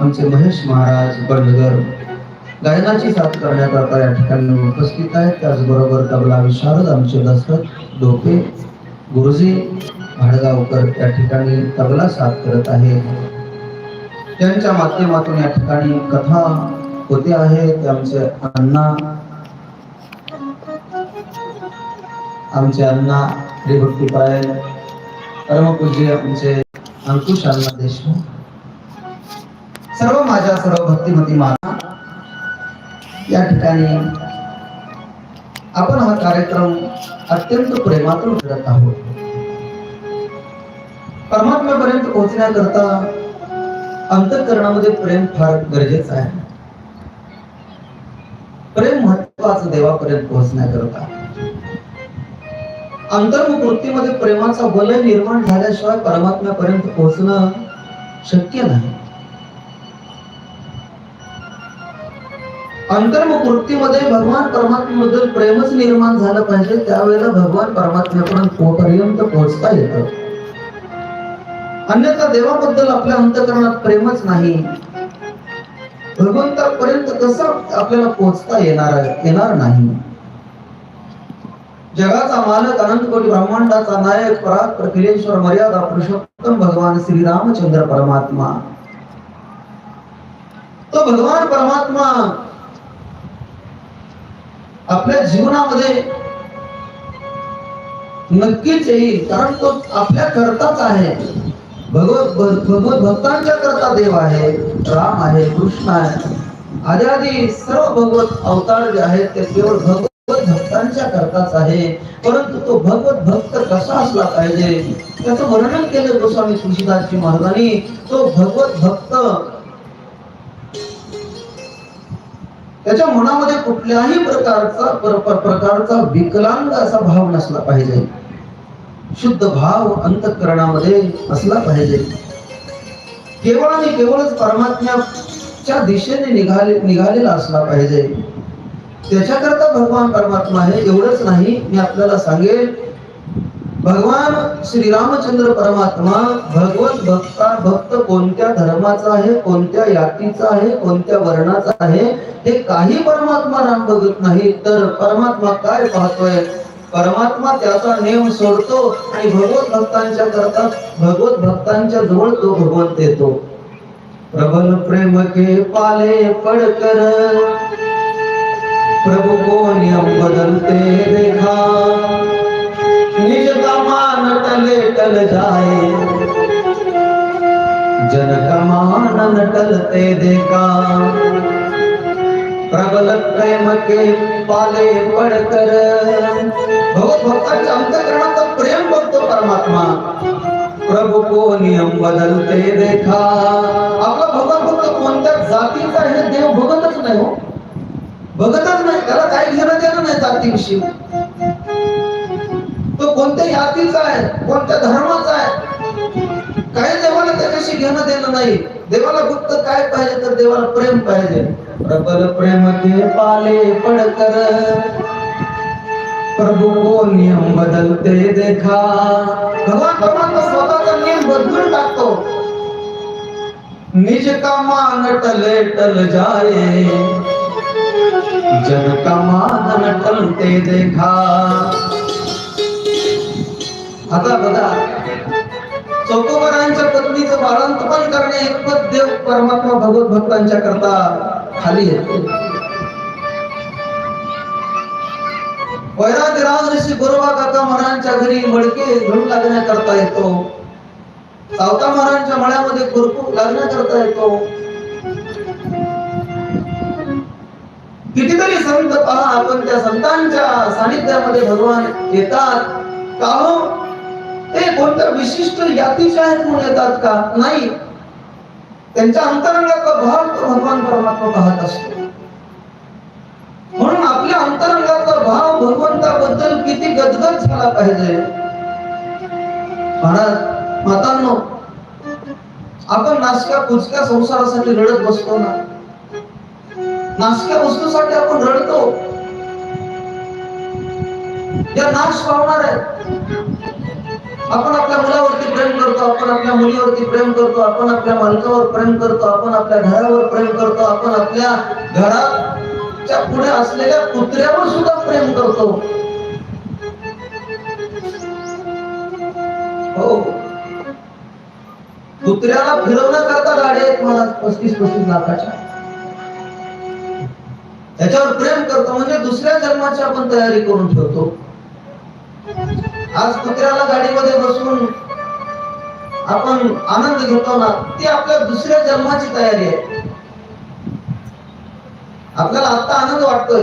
आमचे महेश महाराज बडनगर गायनाची साथ करण्याकरता या ठिकाणी उपस्थित आहेत. त्याचबरोबर तबला विशारद आमचे दशरथ डोके गुरुजी भाडगावकर या ठिकाणी तबला साथ करत आहे त्यांच्या माध्यमातून या ठिकाणी कथा होते आहे. आमचे अण्णा आमचे अण्णा हरिभक्ती पायल परमपूज्य आमचे अंकुश अण्णा देशमुख. सर्व माझ्या सर्व भक्तिमती माना. या ठिकाणी आपण हा कार्यक्रम अत्यंत प्रेमातून करत आहोत. परमात्म्यापर्यंत पोहोचण्याकरता अंतकरणामध्ये प्रेम फार गरजेचं आहे. प्रेम महत्वाचं देवापर्यंत पोहोचण्याकरता. अंतर्मुख वृत्तीमध्ये प्रेमाचा वलय निर्माण झाल्याशिवाय परमात्म्यापर्यंत पोहोचणं शक्य नाही. अंतर्मुख वृत्तीमध्ये भगवान परमात्म्याबद्दल प्रेमच निर्माण झालं पाहिजे त्यावेळेला भगवान परमात्म्यापर्यंत पर्यंत पोहोचता येतं. अन्यथा देवाबद्दल आपल्या अंतकरणात प्रेमच नाही. भगवंतापर्यंत कसं आपल्याला पोहोचता येणार येणार नाही. जगाचा मालक अनंत कोटी ब्रह्मांडाचा नायक पराग प्रखिलेश्वर मर्यादा पुरुषोत्तम भगवान श्री रामचंद्र परमात्मा. तो भगवान परमात्मा आपल्या जीवनामध्ये नक्कीच येईल कारण तो आपल्या करताच आहे. भगवत भगवत भक्तांच्या करता देव आहे राम आहे कृष्ण आहे. आदी आदी सर्व भगवत अवतार जे आहेत ते केवळ भगवत भक्तांच्या करताच आहे. परंतु तो भगवत भक्त कसा असला पाहिजे त्याचं वर्णन केलं गोस्वामी तुळशीदासजी महाराजांनी. तो भगवत भक्त त्याच्या मनामध्ये कुठल्याही प्रकारचा पर- पर- प्रकारचा विकलांग असा भाव नसला पाहिजे. शुद्ध भाव अंतकरणामध्ये असला पाहिजे. केवळ आणि केवळच परमात्म्याच्या दिशेने निघाले निघालेला असला पाहिजे. त्याच्याकरता भगवान परमात्मा आहे एवढंच नाही मी आपल्याला सांगेल भगवान श्रीरामचंद्र परमात्मा भगवत भक्ता भक्त कोणत्या धर्माचा आहे कोणत्या यातीचा आहे कोणत्या वर्णाचा आहे हे काही परमात्मा राम बघत नाही तर परमात्मा काय पाहतोय? परमात्मा त्याचा नेम सोडतो आणि भगवत भक्तांच्या करता भगवत भक्तांच्या जवळ तो भगवंत येतो. प्रबल प्रेम के पाले पडकर प्रभु को नियम बदलते देखा. मान टल जाए। जन कमान टलते देखा। प्रबल प्रेम के पाले पडकर। भगवत भक्तांच्या अंतकरणात प्रेम बघतो परमात्मा। प्रभु को नियम बदलते देखा। आपला भगवान भक्त कोणत्या जातीचा आहे हे देव भगतच नाही हो. भगतच नाही त्याला काही घेणं देणं नाही जातीविषयी. तो कोणत्या जातीचा आहे कोणत्या धर्माचा आहे. काही देवाला त्याच्याशी घेणं देणं नाही. देवाला फक्त काय पाहिजे तर देवाला प्रेम पाहिजे. प्रबल प्रेम के पाले पडकर. प्रभु को नियम बदलते देखा. भगवान परमात्मा स्वतःचा नियम बदलून टाकतो. निज का मान टले टल जाए जन का मान टलते देखा. आता बघा चौकोबरांच्या पत्नीचं बाळंतपण करणे इतपत देव परमात्मा भगवत भक्तांच्या करता खाली येतो. वैराग्यराज ऋषी गुरुबा काका महाराजांच्या घरी मडके घडू लागण्याकरता येतो. सावता महाराजांच्या मळ्यामध्ये खुरपू लागण्याकरता येतो. कितीतरी संत पहा आपण त्या संतांच्या सानिध्यामध्ये भगवान येतात. का हो? कोणत्या विशिष्ट जातीचे आहेत म्हणून येतात का? नाही. त्यांच्या अंतरंगाचा भाव तो भगवान परमात्मा पाहत असतो. म्हणून आपल्या अंतरंगाचा भाव भगवंताबद्दल किती गदगद झाला पाहिजे? महाराज मातांनो आपण नासक्या कुचक्या संसारासाठी रडत बसतो ना? नासक्या वस्तूसाठी आपण रडतो. या नाश पावणार आहे आपण आपल्या मुलावरती प्रेम करतो आपण आपल्या मुलीवरती प्रेम करतो आपण आपल्या मालकावर प्रेम करतो आपण आपल्या घरावर प्रेम करतो आपण आपल्या घराच्या पुढे असलेल्या कुत्र्यावर सुद्धा प्रेम करतो. हो. कुत्र्याला फिरवण्याकरता गाड्या आहेत मला पस्तीस पस्तीस लाखाच्या. त्याच्यावर प्रेम करतो म्हणजे दुसऱ्या जन्माची आपण तयारी करून ठेवतो. आज कुत्र्याला गाडीमध्ये बसून आपण आनंद घेतो ना ती आपल्या दुसऱ्या जन्माची तयारी आहे. आपल्याला आता आनंद वाटतोय.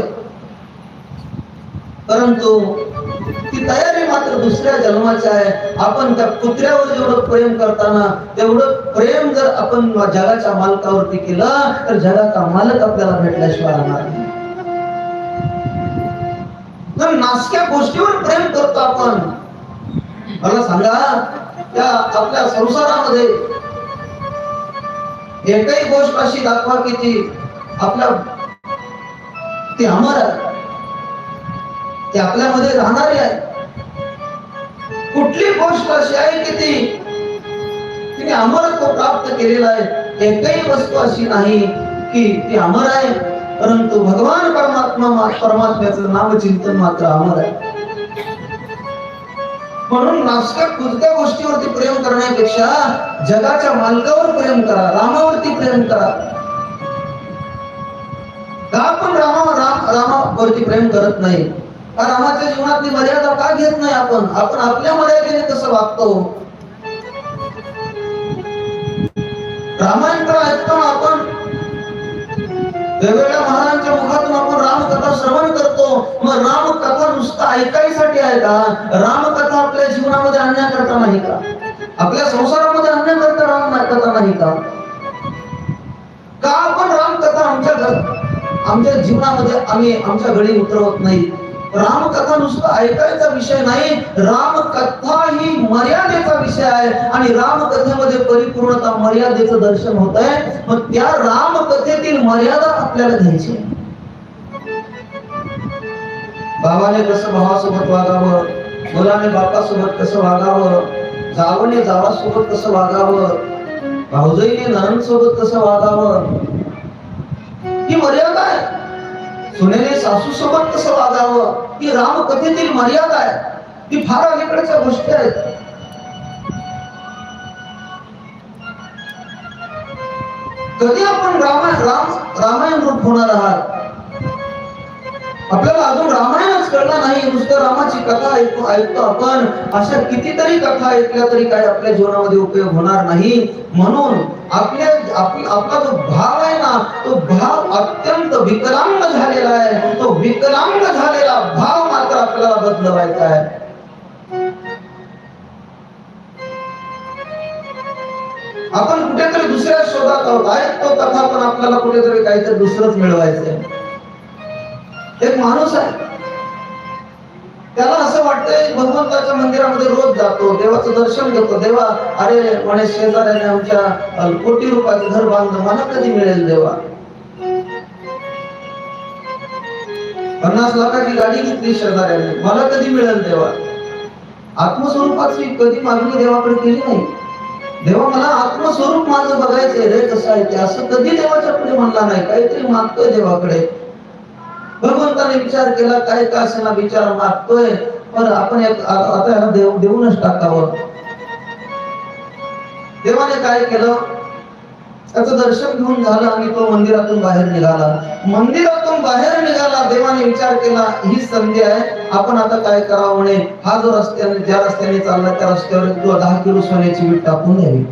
परंतु ती तयारी मात्र दुसऱ्या जन्माची आहे. आपण त्या कुत्र्यावर जेवढं प्रेम करताना तेवढं प्रेम जर आपण जगाच्या मालकावरती केलं तर जगाचा मालक आपल्याला भेटल्याशिवाय राहणार नाही. तर नासक्या गोष्टीवर प्रेम करतो आपण. मला सांगा त्या आपल्या संसारामध्ये एकही गोष्ट अशी दाखवा की ती आपल्या ती अमर आहे ती आपल्यामध्ये राहणारी आहे. कुठली गोष्ट अशी आहे की ती तिने अमरत्व प्राप्त केलेला आहे. एकही वस्तू अशी नाही की ती अमर आहे. परंतु भगवान परमात्मा परमात्म्याचं नामचिंतन मात्र अमर आहे. म्हणून नाशका कुठल्या गोष्टीवरती प्रेम करण्यापेक्षा जगाच्या मालकावर प्रेम करा रामावरती प्रेम करा. का आपण रामा राम रामावरती प्रेम करत नाही? का रामाच्या जीवनातली मर्यादा का घेत नाही आपण? आपण आपल्या मर्यादेने कसं वागतो? रामायण तर ऐकताना आपण. वेगवेगळ्या महाराजांच्या मुखातून आपण रामकथा श्रवण करतो. मग रामकथा नुसतं ऐकायसाठी आहे का? रामकथा आपल्या जीवनामध्ये आणण्याकरता नाही का? आपल्या संसारामध्ये आणण्याकरता राम कथा नाही का? का आपण रामकथा आमच्या घ- आमच्या जीवनामध्ये आम्ही आमच्या घरी उतरवत नाही? रामकथा नुसतं ऐकायचा विषय नाही. रामकथा ही मर्यादेचा विषय आहे. आणि रामकथेमध्ये परिपूर्णता मर्यादेचं दर्शन होत आहे. मग त्या रामकथेतील मर्यादा आपल्याला घ्यायची आहे. बाबाने कसं भावासोबत वागावं? मुलाने बापासोबत कसं वागावं? जावने जावासोबत कसं वागावं? भाऊजईने नरण सोबत कसं वागावं? ही मर्यादा आहे. सुनेने सासू सोबत कसं वागावं? ही रामकथेतील मर्यादा आहे. ती फार अलीकडच्या गोष्टी आहेत. कधी आपण रामायण राम रामायण रूप होणार आहात? आपल्याला अजून रामायणच कळला नाही. नुसतं रामाची कथा ऐकतो ऐकतो आपण. अशा कितीतरी कथा ऐकल्या तरी काय आपल्या जीवनामध्ये उपयोग होणार नाही. म्हणून आपल्या आपला आपला जो भाव आहे ना तो भाव अत्यंत विकलांग झालेला आहे. तो विकलांग झालेला भाव मात्र आपल्याला बदलवायचा आहे. आपण कुठेतरी दुसऱ्या शोधात आहोत. ऐकतो कथा पण आपल्याला कुठेतरी काहीतरी दुसरंच मिळवायचंय. एक माणूस आहे. त्याला असं वाटतंय भगवंताच्या मंदिरामध्ये रोज जातो देवाचं दर्शन घेतो. देवा अरे म्हणे शेजाऱ्याने आमच्या कोटी रुपयाचं घर बांधलं मला कधी मिळेल देवा? पन्नास लाखाची गाडी घेतली शेजाऱ्याने मला कधी मिळेल देवा? आत्मस्वरूपाची कधी मागणी देवाकडे केली नाही. देवा मला आत्मस्वरूप माझं बघायचंय रे कसं आहे ते असं कधी देवाच्या पुढे म्हणला नाही काहीतरी मागतोय देवाकडे. भगवंताने विचार केला काय का असेना विचार मागतोय पण आपण आता देव देऊनच टाकावं. देवाने काय केलं? त्याचं दर्शन घेऊन झालं आणि तो मंदिरातून बाहेर निघाला. मंदिरातून बाहेर निघाला देवाने विचार केला ही संधी आहे आपण आता काय करावं म्हणे? हा जो रस्त्याने ज्या रस्त्याने चालला त्या रस्त्यावर किंवा दहा किलो सोन्याची वीट टाकून द्यावी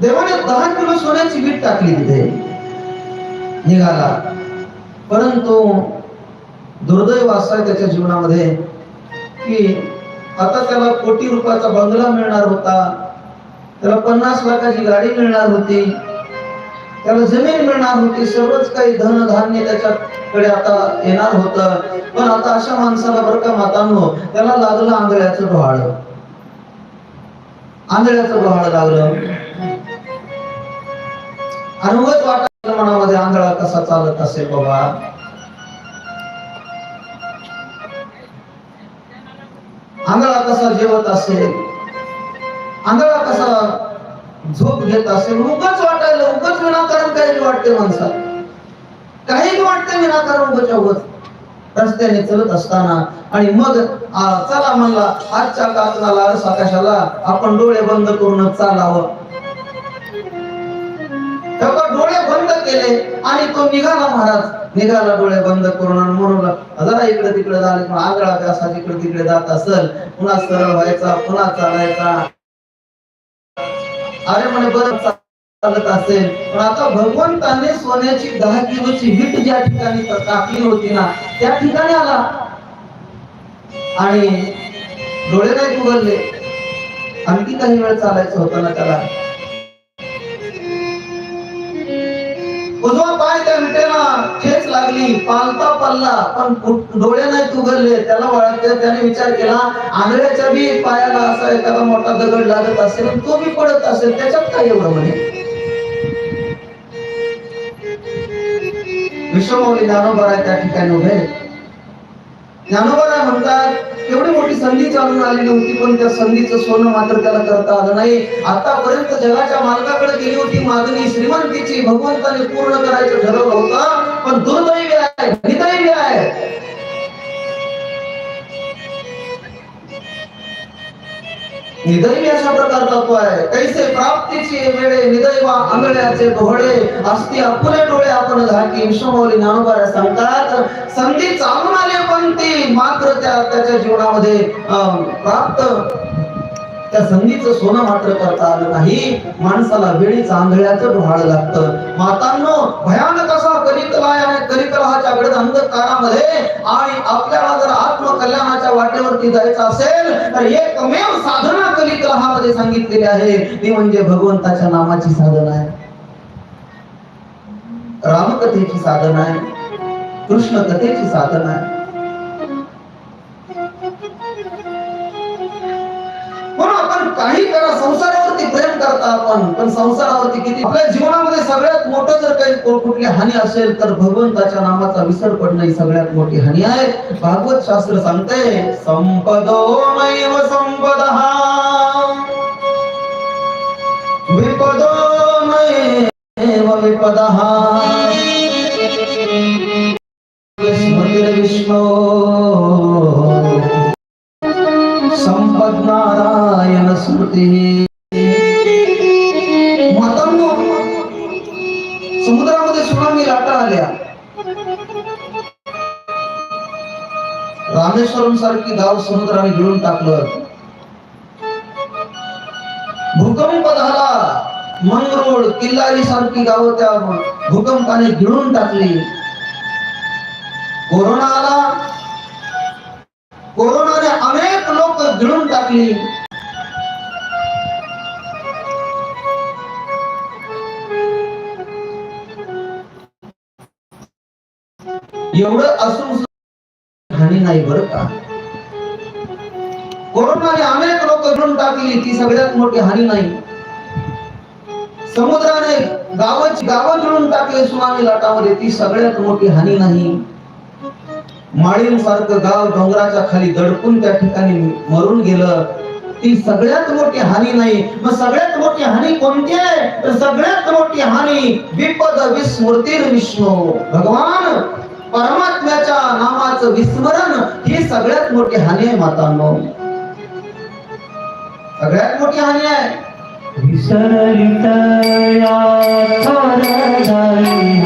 देवाने दहा किलो सोन्याची वीट टाकली तिथे. निघाला. परंतु दुर्दैव असं आहे त्याच्या जीवनामध्ये की आता त्याला कोटी रुपयाचा बंगला मिळणार होता त्याला पन्नास लाखाची गाडी मिळणार होती त्याला जमीन मिळणार होती सर्वच काही धन धान्य त्याच्याकडे आता येणार होत. पण आता अशा माणसाला बरं का मातांनो त्याला लागलं आंधळ्याचं डोहाळ. आंधळ्याचं डोहाळ लागलं. आणि वाटत मनामध्ये आंधळा कसा चालत असेल बाबा? आंधळा कसा जेवत असेल? आंधळा कसा झोप घेत असेल? उगच वाटायला उगच विनाकारण काही वाटते माणसाला. काही वाटते विनाकारण उगच उगच रस्त्याने चलत असताना आणि मग चला म्हणला आजच्या कातनाला आकाशाला आपण डोळे बंद करून चालावं. तेव्हा डोळे बंद केले आणि तो निघाला महाराज. निघाला डोळे बंद करून आणि म्हणून जरा इकडे तिकडे झाले आगळा असा तिकडे तिकडे जात असल पुन्हा सरळ व्हायचा पुन्हा चालायचा. अरे म्हणे बरं चालत असेल पण आता भगवंताने सोन्याची दहा किलोची हिट ज्या ठिकाणी टाकली होती ना त्या ठिकाणी आला. आणि डोळे नाही उघडले. आणखी काही वेळ चालायचं होतं ना त्याला. नाही पालता पल्ला. पण डोळे नाही उघडले त्याला वळत त्याने विचार केला आंधळ्याच्या बी पायाला असा एखादा मोठा दगड लागत असेल तो बी पडत असेल त्याच्यात काय एवढं म्हणे? विश्वमौली ज्ञानोबा आहे त्या ठिकाणी उभे. ज्ञानोबाला म्हणतात एवढी मोठी संधी चालून आलेली होती पण त्या संधीचं सोनं मात्र त्याला करता आलं नाही. आतापर्यंत जगाच्या मालकाकडे गेली होती मागणी श्रीमंतीची भगवंताने पूर्ण करायचं ठरवलं होतं पण दुर्दैवी आहे निदैवी आहे. निदैव अशा प्रकारचा तत्व आहे. कैसे प्राप्तीची वेळे निदैवा आंगळ्याचे डोळे असती अपुरे डोळे आपण झाकी विश्वमौली ज्ञानोबा सांगतात. संधी चालून आली पण ती मात्र त्या त्याच्या जीवनामध्ये प्राप्त त्या संधीचं सोनं मात्र करता आलं नाही. माणसाला वेळीच आंधळ्याचं डोहाळ लागतं. मातांनो भयानक असा कलिकला आणि कलिकलाच्या गडद अंधकारामध्ये आणि आपल्याला जर आत्मकल्याणाच्या वाटेवरती जायचं असेल तर एकमेव साधना कलिकलहामध्ये सांगितलेली आहे. ती म्हणजे भगवंताच्या नामाची साधना आहे. रामकथेची साधना आहे. कृष्ण कथेची साधना आहे. काही करा संसारावरती प्रेम करता आपण पण संसारावरती किती? आपल्या जीवनामध्ये सगळ्यात मोठं जर काही कुठली हानी असेल तर भगवंताच्या नामाचा विसर पडणं ही सगळ्यात मोठी हानी आहे भागवत शास्त्र सांगते संपदो नैव संपदः. विपदो नैव विपद। स्मृतिर्विष्णो नारायण मातांनो समुद्रामध्ये सुनामी लाटा आल्या. रामेश्वरम सारखी गाव समुद्राने गिळून टाकलं. भूकंप झाला. मंगरुळ किल्लारी सारखी गावं त्या भूकंपाने गिळून टाकली. कोरोना आला. कोरोनाने अनेक लोक गिळून टाकली. एवढं असून हानी नाही बरं का? कोरोनाने अनेक लोक घेऊन टाकली ती सगळ्यात मोठी हानी नाही. समुद्राने गावाची गावं गिळून टाकले सुनामी लाटामध्ये ती सगळ्यात मोठी हानी नाही. माळींसारखं गाव डोंगराच्या खाली दडपून त्या ठिकाणी मरून गेलं. ती सगळ्यात मोठी हानी नाही. मग सगळ्यात मोठी हानी कोणती आहे? तर सगळ्यात मोठी हानी विपद विस्मृतीर विष्णू. भगवान परमात्म्याच्या नामाचं विस्मरण ही सगळ्यात मोठी हानी आहे मातांनो. सगळ्यात मोठी हानी आहे. विसरलितया थोरधाई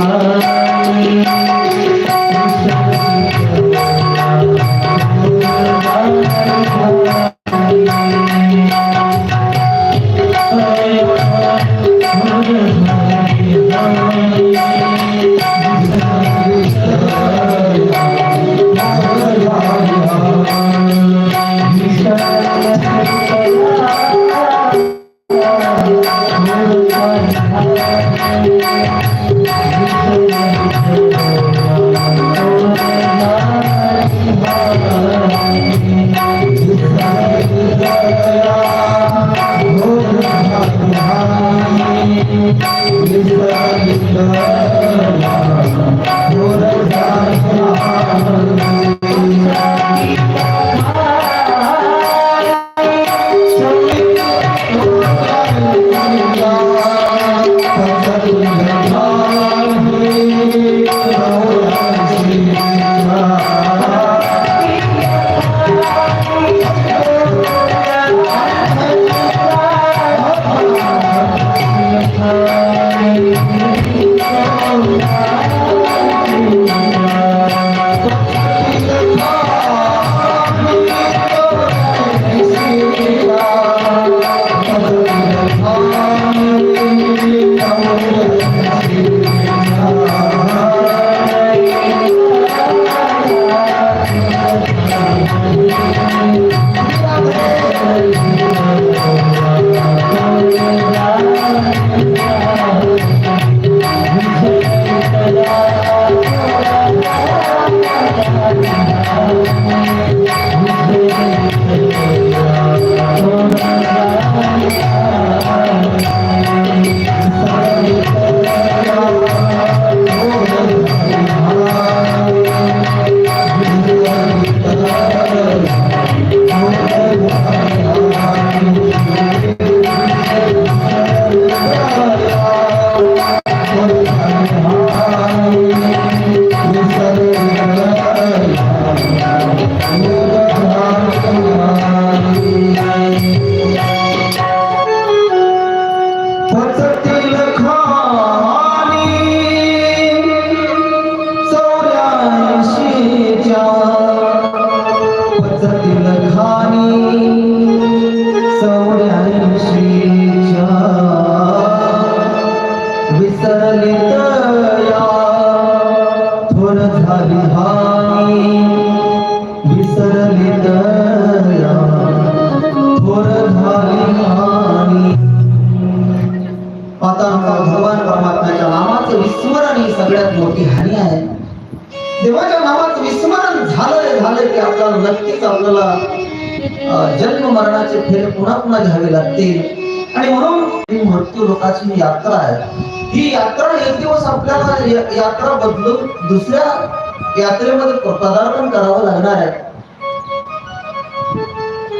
जन्म मरणाचे फेरे पुन्हा पुन्हा घ्यावे लागतील? आणि म्हणून ही मृत्यू लोकाची यात्रा आहे. ही यात्रा एक दिवस आपल्याला यात्रा बदलून दुसऱ्या यात्रेमध्ये पदार्पण करावं लागणार आहे.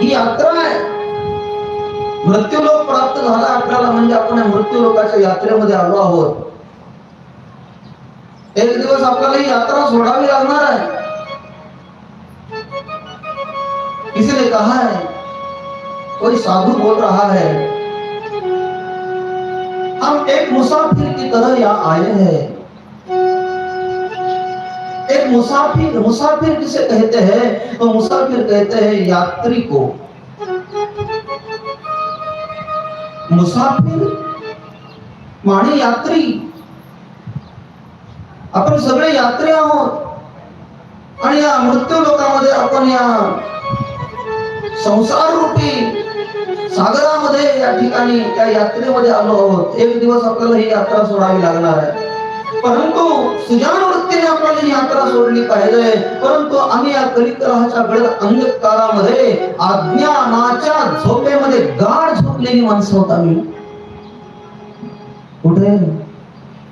ही यात्रा आहे. मृत्यूलोक प्राप्त झाला आपल्याला म्हणजे आपण मृत्यूलोकाच्या यात्रेमध्ये आलो आहोत. एक दिवस आपल्याला ही यात्रा सोडावी लागणार आहे. किसी कहा है कोई साधु बोल रहा है, हम एक मुसाफिर की तरह यहाँ आए हैं। एक मुसाफिर मुसाफिर किसे कहते हैं? तो मुसाफिर कहते हैं यात्री को। मुसाफिर माने यात्री आपण सगळे यात्री आहोत। आणि या मृत्यू लोकांमध्ये आपण या संसार रूपी सागरामध्ये या ठिकाणी त्या यात्रेमध्ये आलो आहोत. एक दिवस आपल्याला ही यात्रा सोडावी लागणार आहे. परंतु सुजान वृत्तीने आपल्याला ही यात्रा सोडली पाहिजे. परंतु आम्ही या कलिकराच्या गड अंधकारामध्ये अज्ञानाच्या झोपेमध्ये गाढ झोपलेली माणसं होत आम्ही. कुठे?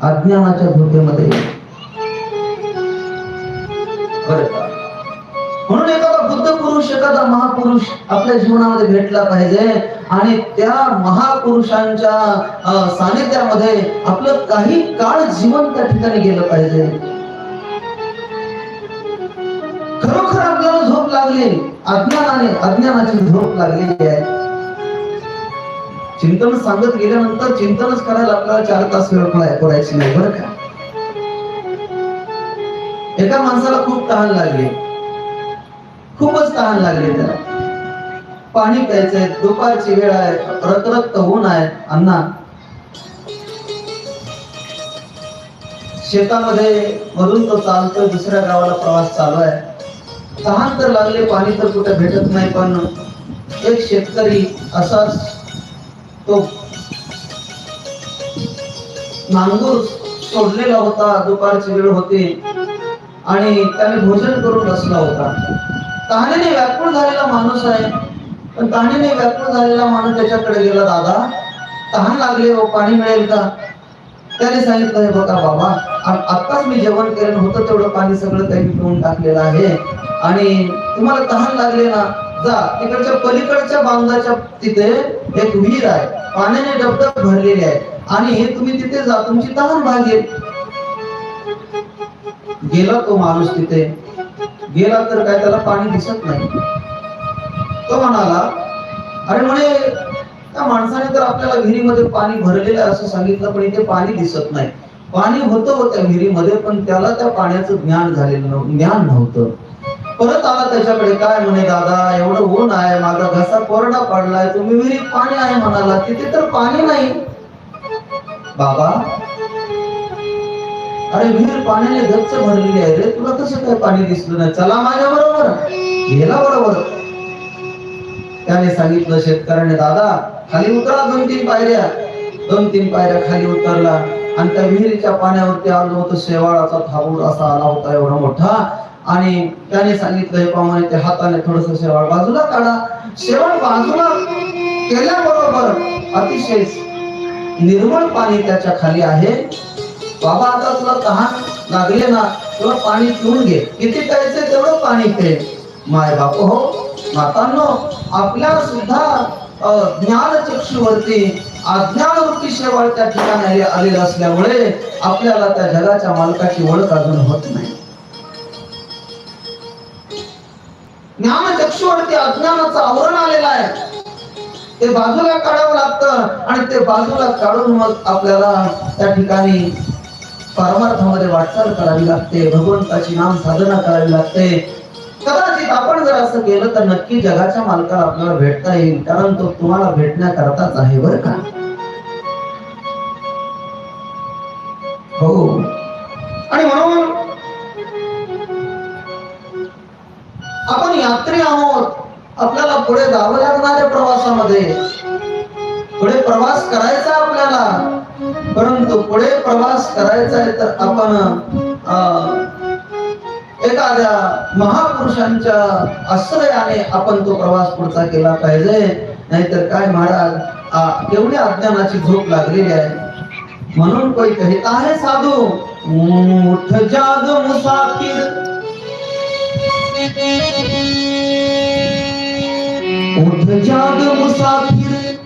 अज्ञानाच्या झोपेमध्ये. बरं. एखादा महापुरुष आपल्या जीवनामध्ये भेटला पाहिजे आणि त्या महापुरुषांच्या सानिध्यामध्ये आपलं काही काळ जीवन त्या ठिकाणी गेलं पाहिजे. खरोखर आपल्याला झोप लागली अज्ञानाने अज्ञानाची झोप लागलेली आहे. चिंतन सांगत गेल्यानंतर चिंतनच करायला आपल्याला चार तास वेळ पडायची नाही बरं का? एका माणसाला खूप तहान लागली. खूपच तहान लागली त्याला. पाणी प्यायचंय दुपारची वेळ आहे रतरक्त ऊन आहे. अण्णा शेतामध्ये मधून तो चालतोय दुसऱ्या गावाला प्रवास चालू आहे. तहान तर लागले पाणी तर कुठे भेटत नाही पण एक शेतकरी असाच तो नांगूर सोडलेला होता दुपारची वेळ होती. आणि त्याने भोजन करून बसला होता. कहाणीने व्याकुळ झालेला माणूस आहे. पण कहाणीने व्याकुळ झालेला माणूस त्याच्याकडे गेला दादा तहान लागले हो पाणी मिळेल का? त्याने सांगितलं हे बघा बाबा आत्ताच मी जेवण केलं होतं तेवढं पाणी सगळं काही पिऊन टाकलेलं आहे. आणि तुम्हाला तहान लागले ना जा तिकडच्या पलीकडच्या बांधाच्या तिथे एक विहीर आहे. पाण्याने डबडब भरलेली आहे. आणि हे तुम्ही तिथे जा तुमची तहान भागेल. गेला तो माणूस तिथे. गेला तर काय त्याला पाणी दिसत नाही. तो म्हणाला अरे म्हणे त्या माणसाने तर आपल्याला विहिरीमध्ये पाणी भरलेलं असं सांगितलं पण इथे पाणी दिसत नाही. पाणी होतं हो त्या विहिरीमध्ये पण त्याला त्या पाण्याचं ज्ञान झालेलं नव्हतं ज्ञान नव्हतं. परत आला त्याच्याकडे काय म्हणे दादा एवढं ऊन आहे माझा घसा कोरडा पडलाय तुम्ही विहिरीत पाणी आहे म्हणाला तिथे तर पाणी नाही. बाबा अरे विहीर पाण्याने गच्च भरलेली आहे रे तुला कसं काय पाणी दिसलं नाही? चला माझ्या बरोबर गेला बरोबर. त्याने सांगितलं शेतकऱ्याने दादा खाली उतरा दोन तीन पायऱ्या. दोन तीन पायऱ्या खाली उतरला आणि त्या विहिरीच्या पाण्यावरती आलो होतो. शेवाळाचा थाबूर असा आला होता एवढा मोठा. आणि त्याने सांगितलं हे पाहुणे ते हाताने थोडस शेवाळ बाजूला काढा. शेवाळ बाजूला केल्याबरोबर अतिशय निर्मळ पाणी त्याच्याखाली आहे. बाबा आता तुला तहान लागले ना तुला पाणी पिऊन घे. किती प्यायचे तेवढं पाणी पे. माय बाप हो. मातांनो आपल्या सुद्धा ज्ञान चक्षुवरती अज्ञानवृत्ती शेवाळ त्या ठिकाणी आलेलं असल्यामुळे आपल्याला त्या जगाच्या मालकाची ओळख अजून होत नाही. ज्ञान चक्षुवरती अज्ञानाचं आवरण आलेलं आहे. ते बाजूला काढावं लागतं आणि ते बाजूला काढून मग आपल्याला त्या ठिकाणी परमार्थामध्ये वाटचाल करावी लागते भगवंताची नाम साधना करावी लागते. कदाचित आपण जर असं केलं तर नक्की जगाच्या मालकाला आपल्याला भेटता येईल कारण तो तुम्हाला भेटण्याकरताच आहे बर का? हो. आणि म्हणून आपण यात्री आहोत. आपल्याला पुढे जावं लागणार आहे प्रवासामध्ये. पुढे प्रवास करायचा आपल्याला. परंतु पुढे प्रवास करायचा आहे तर आपण एखाद्या महापुरुषांच्या आश्रयाने आपण तो प्रवास पुढचा केला पाहिजे. नाहीतर काय महाराज केवढी अज्ञानाची झोप लागलेली आहे. म्हणून कोई कहता है साधू उठ जाग मुसाफिर. उठ जाग मुसाफिर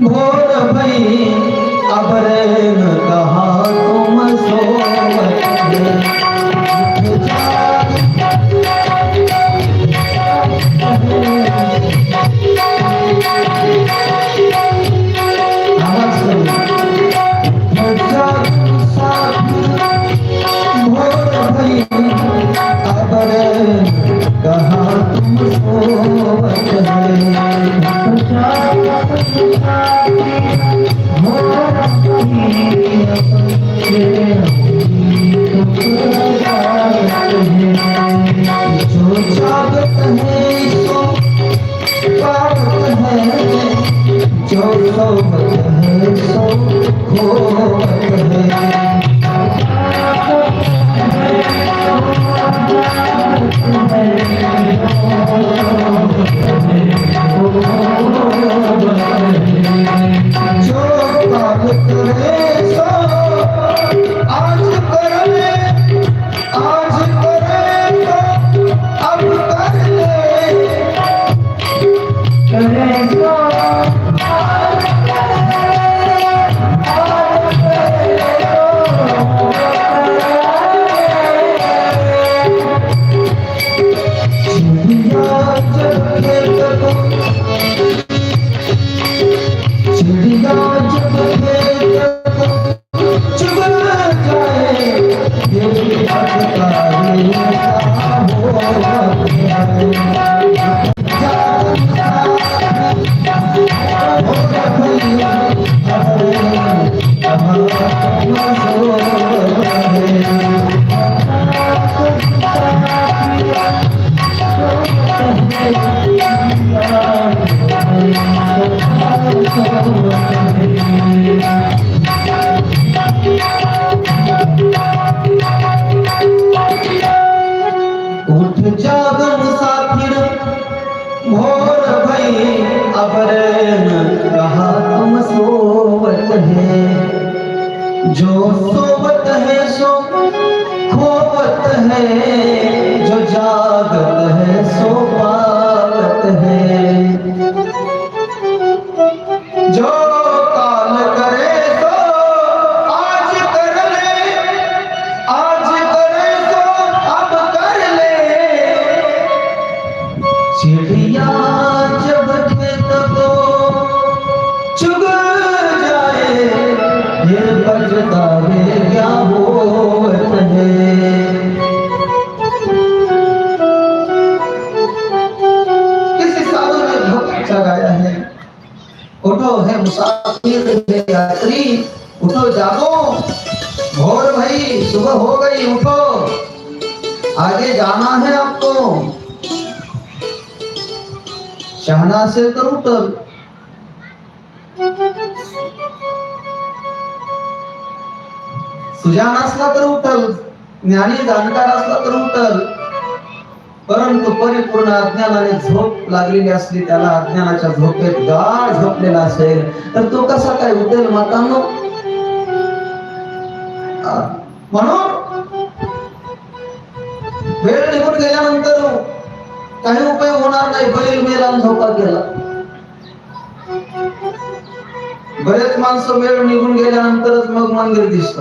भोर भई कहा तुम सोवत उठ ¡Gracias! असेल तर उठल. सुजान असला तर उठल. ज्ञानी जाणकार असला तर उठल. परंतु परिपूर्ण अज्ञानाने झोप लागलेली असली त्याला अज्ञानाच्या झोपेत गाढ झोपलेला असेल तर तो कसा काय उठेल मातांनो? म्हणून वेळ निघून गेल्यानंतर काही उपयोग होणार नाही. बैल मेला आणि झोपा गेला बरेच माणसं वेळ निघून गेल्यानंतरच मग मंदिर दिसत.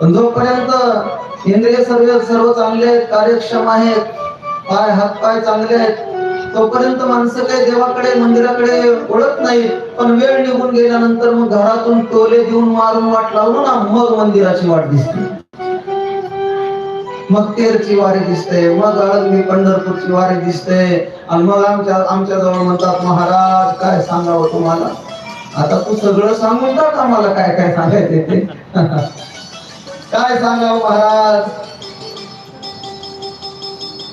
पण जोपर्यंत इंद्रिय सर्व सर्व चांगले आहेत कार्यक्षम आहेत पाय हात पाय चांगले आहेत तोपर्यंत माणसं काही देवाकडे मंदिराकडे ओळख नाही पण वेळ निघून गेल्यानंतर मग घरातून टोले देऊन मारून वाट लावलो ना मग मंदिराची वाट दिसते. मग तेरची वारी दिसते मग आळंदी पंढरपूरची वारी दिसते. आणि मग आमच्या आमच्या जवळ म्हणतात महाराज काय सांगावं तुम्हाला? आता तू सगळं सांगून टाक आम्हाला काय काय सांगायचे ते. काय सांगावं महाराज?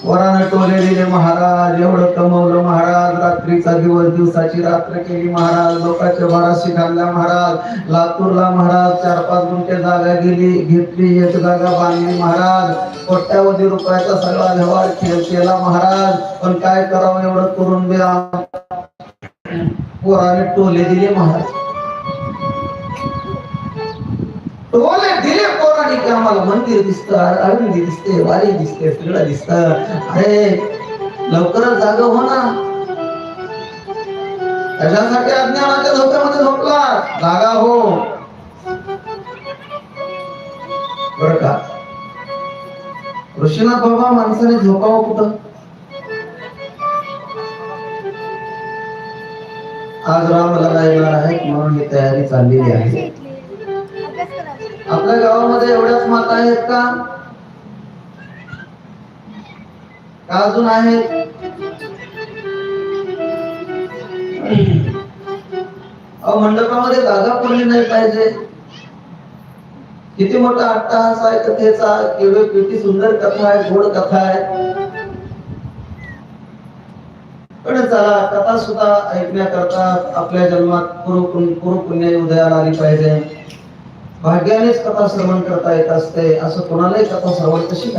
वरानं टोले दिले महाराज एवढं कमवलं महाराज रात्रीचा दिवस दिवसाची रात्र केली महाराज लोकांच्या भराशी घालल्या महाराज लातूरला महाराज चार पाच गुंठे जागा गेली घेतली एक जागा बांधली महाराज कोट्यावधी रुपयाचा सगळा व्यवहार खेळ केला महाराज पण काय करावं एवढं करून बी पोराने टोले दिले महाराज. टोले दिले पोराने की आम्हाला मंदिर दिसत आळंदी दिसते वारी दिसते सगळं दिसतं. अरे लवकरच जाग हो ना. त्याच्यासाठी अज्ञानाच्या झोप्यामध्ये झोपला. जागा हो. बर का? ऋषीनाथ बाबा माणसाने झोपावं कुठं? आज रामलला येणार आहे म्हणून ही तयारी चाललेली आहे. आपल्या गावामध्ये एवढ्याच माता आहेत का? अजून आहेत? मंडपामध्ये जागा पडली नाही पाहिजे. किती मोठा अट्टहास आहे कथेचा. केवळ किती सुंदर कथा आहे गोड कथा आहे. पण चला कथा सुद्धा ऐकण्याकरता आपल्या जन्मात पूर्व पूर्व पुण्य उदयाला आली पाहिजे. भाग्यानेच कथा श्रवण करता येत असते असं कोणालाही कथा श्रवण कशी